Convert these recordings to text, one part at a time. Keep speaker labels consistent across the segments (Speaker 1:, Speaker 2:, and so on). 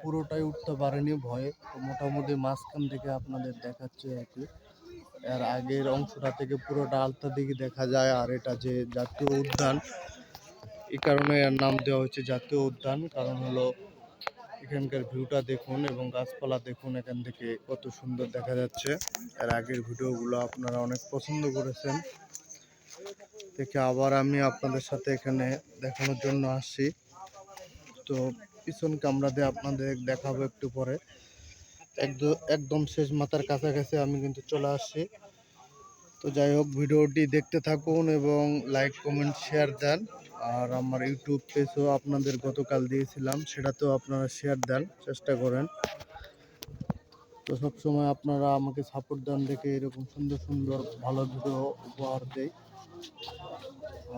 Speaker 1: পুরোটাই উঠতে পারেনি ভয়ে। তো মোটামুটি মাঝখান থেকে আপনাদের দেখাচ্ছে আর কি। এর আগের অংশটা থেকে পুরোটা আলতা দিকে দেখা যায় আর এটা যে জাতীয় উদ্যান এই কারণে এর নাম দেওয়া হয়েছে জাতীয় উদ্যান। কারণ হলো এখানকার ভিউটা দেখুন এবং গাছপালা দেখুন, এখান থেকে কত সুন্দর দেখা যাচ্ছে। এর আগের ভিডিওগুলো আপনারা অনেক পছন্দ করেছেন। দেখে আবার আমি আপনাদের সাথে এখানে দেখানোর জন্য আসছি। তো পিছন কামরাতে আপনাদের দেখাবো একটু পরে। একদম শেষ মাথার কাছাকাছি আমি কিন্তু চলে আসছি। তো যাই হোক, ভিডিওটি দেখতে থাকুন এবং লাইক, কমেন্ট, শেয়ার দেন। আর আমার ইউটিউব পেজও আপনাদের গতকাল দিয়েছিলাম, সেটাতেও আপনারা শেয়ার দেন, চেষ্টা করেন। তো সবসময় আপনারা আমাকে সাপোর্ট দেন দেখে এরকম সুন্দর সুন্দর, ভালো ভিডিও উপহার দেই।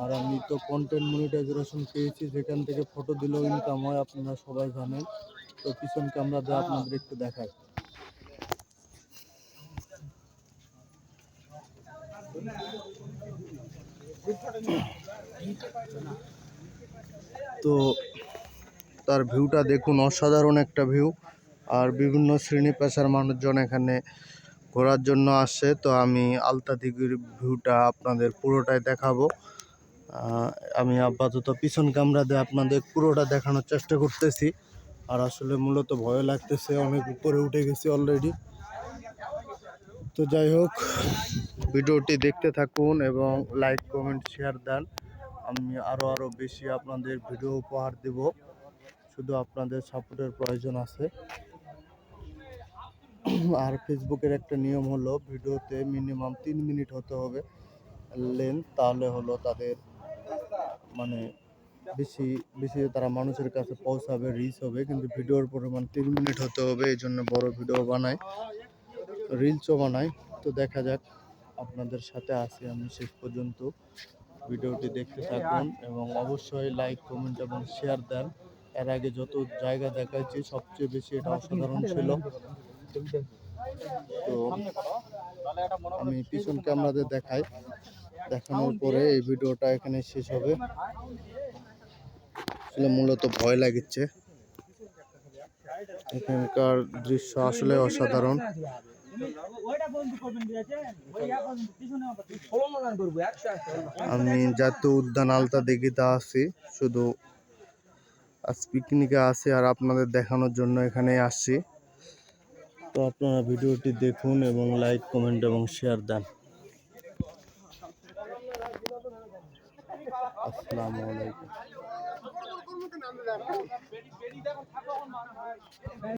Speaker 1: আর আমি তো কন্টেন্ট মনিটাইজেশন পেয়েছি যেখান থেকে ফটো দিলেও ইনকাম হয়, আপনারা সবাই জানেন। তো পিছন ক্যামেরা দিয়ে আপনাদের একটু দেখাই। তো তার ভিউটা দেখুন, অসাধারণ একটা ভিউ আর বিভিন্ন শ্রেণি পেশার মানুষজন এখানে ঘোরার জন্য আসে তো আমি আলতা দিঘির ভিউটা আপনাদের পুরোটাই দেখাবো। আমি আপাতত পিছন কামরা দিয়ে আপনাদের পুরোটা দেখানোর চেষ্টা করতেছি। আর আসলে মূলত ভয় লাগতেছে, অনেক উপরে উঠে গেছি অলরেডি তো যাই হোক, ভিডিওটি দেখতে থাকুন এবং লাইক কমেন্ট শেয়ার দেন। আমি আরও আরও বেশি আপনাদের ভিডিও উপহার দেব। শুধু আপনাদের সাপোর্টের প্রয়োজন আছে। আর ফেসবুকের একটা নিয়ম হলো, ভিডিওতে মিনিমাম তিন মিনিট হতে হবে লেন তাহলে হলো তাদের মানে বেশি বেশি তারা মানুষের কাছে পৌঁছাবে রিচ হবে, কিন্তু ভিডিওর পরিমাণ তিন মিনিট হতে হবে, এই জন্য বড় ভিডিও বানাই রিলসও বানাই। তো দেখা যাক, আপনাদের সাথে আছি আমি শেষ পর্যন্ত। ভিডিওটি দেখতে থাকুন এবং অবশ্যই লাইক কমেন্ট এবং শেয়ার দেন। এর আগে যত জায়গা দেখাচ্ছি সবচেয়ে বেশি এটা অসাধারণ ছিল। তো আমি পিছন ক্যামেরাতে দেখাই। দেখানোর পরে এই ভিডিওটা এখানে শেষ হবে। আসলে মূলত ভয় লাগিচ্ছে। এখানকার দৃশ্য আসলে অসাধারণ। আমি জাতীয় উদ্যান আলতা দিঘিতে আসি শুধু আজ পিকনিকে আসি আর আপনাদের দেখানোর জন্য এখানে আসছি। তো আপনারা ভিডিওটি দেখুন এবং লাইক কমেন্ট এবং শেয়ার দেন। আসসালামু আলাইকুম।